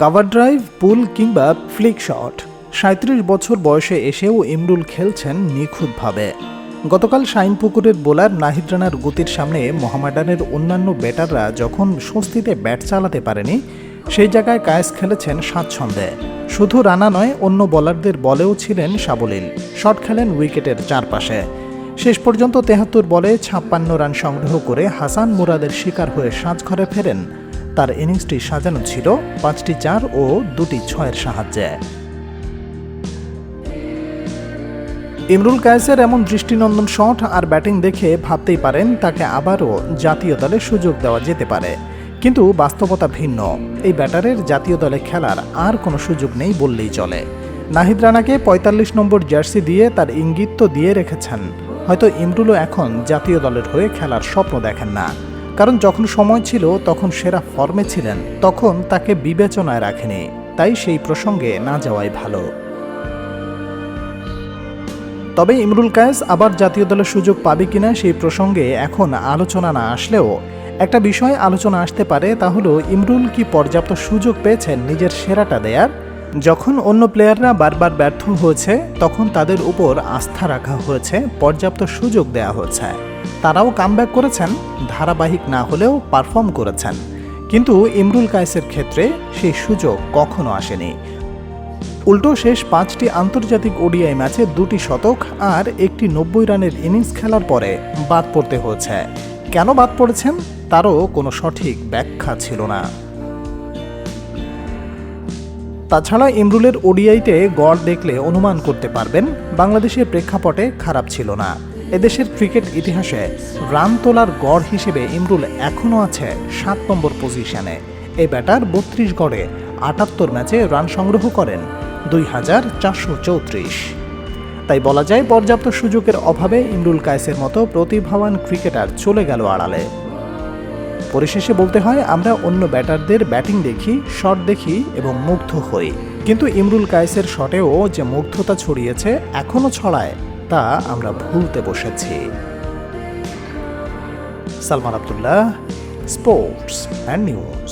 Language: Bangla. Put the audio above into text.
কাভার ড্রাইভ, পুল কিংবা ফ্লিক শট। সাঁত্রিশ বছর বয়সে এসেও ইমরুল খেলছেন নিখুঁতভাবে। গতকাল শাইনপুকুরের বোলার নাহিদ রানার গতির সামনে মোহামেডানের অন্যান্য ব্যাটাররা যখন স্বস্তিতে ব্যাট চালাতে পারেনি, সেই জায়গায় কায়েস খেলেছেন স্বাচ্ছন্দ্যে। শুধু রানা নয়, অন্য বোলারদের বলেও ছিলেন সাবলীল। শট খেলেন উইকেটের চারপাশে। শেষ পর্যন্ত তেহাত্তর বলে ছাপ্পান্ন রান সংগ্রহ করে হাসান মুরাদের শিকার হয়ে সাজঘরে ফেরেন তার ইনিংসটি সাজানো ছিল পাঁচটি চার ও দুটি ছয়ের সাহায্যে। ইমরুল কায়েসের এমন দৃষ্টিনন্দন শট আর ব্যাটিং দেখে ভাবতেই পারেন তাকে আবারও জাতীয় দলে সুযোগ দেওয়া যেতে পারে। কিন্তু বাস্তবতা ভিন্ন। এই ব্যাটারের জাতীয় দলে খেলার আর কোনো সুযোগ নেই বললেই চলে। নাহিদ রানাকে পঁয়তাল্লিশ নম্বর জার্সি দিয়ে তার ইঙ্গিত তো দিয়ে রেখেছেন। হয়তো ইমরুলও এখন জাতীয় দলের হয়ে খেলার স্বপ্ন দেখেন না। কারণ যখন সময় ছিল, তখন সেরা ফর্মে ছিলেন, তখন তাকে বিবেচনায় রাখেনি। তাই সেই প্রসঙ্গে না যাওয়াই ভালো। তবে ইমরুল কায়েস আবার জাতীয় দলের সুযোগ পাবে কিনা সেই প্রসঙ্গে এখন আলোচনা না আসলেও একটা বিষয় আলোচনা আসতে পারে, তা হলো ইমরুল কি পর্যাপ্ত সুযোগ পেয়েছেন নিজের সেরাটা দেয়ার? যখন অন্য প্লেয়াররা বারবার ব্যর্থ হয়েছে, তখন তাদের উপর আস্থা রাখা হয়েছে, পর্যাপ্ত সুযোগ দেয়া হয়েছে। তারাও কামব্যাক করেছেন, ধারাবাহিক না হলেও পারফর্ম করেছেন। কিন্তু ইমরুল কায়েসের ক্ষেত্রে সেই সুযোগ কখনো আসেনি। উল্টো শেষ পাঁচটি আন্তর্জাতিক ওডিআই ম্যাচে দুটি শতক আর একটি নব্বই রানের ইনিংস খেলার পরে বাদ পড়তে হয়েছে। কেন বাদ পড়েছেন? তারও কোনো সঠিক ব্যাখ্যা ছিল না। তাছাড়া ইমরুলের ওডিআইতে গড় দেখলে অনুমান করতে পারবেন, বাংলাদেশের প্রেক্ষাপটে খারাপ ছিল না। এদেশের ক্রিকেট ইতিহাসে রান তোলার গড় হিসেবে ইমরুল এখনও আছে সাত নম্বর পজিশনে। এই ব্যাটার বত্রিশ গড়ে আটাত্তর ম্যাচে রান সংগ্রহ করেন দুই হাজার চারশো চৌত্রিশ। তাই বলা যায় পর্যাপ্ত সুযোগের অভাবে ইমরুল কায়েসের মতো প্রতিভাবান ক্রিকেটার চলে গেল আড়ালে। পরিশেষে বলতে হয়, আমরা অন্য ব্যাটারদের ব্যাটিং দেখি, শট দেখি এবং মুগ্ধ হই। কিন্তু ইমরুল কায়েসের শটেও যে মুগ্ধতা ছড়িয়েছে, এখনও ছড়ায়। তা আমরা ভুলতে বসেছি। Salman Abdullah sports and news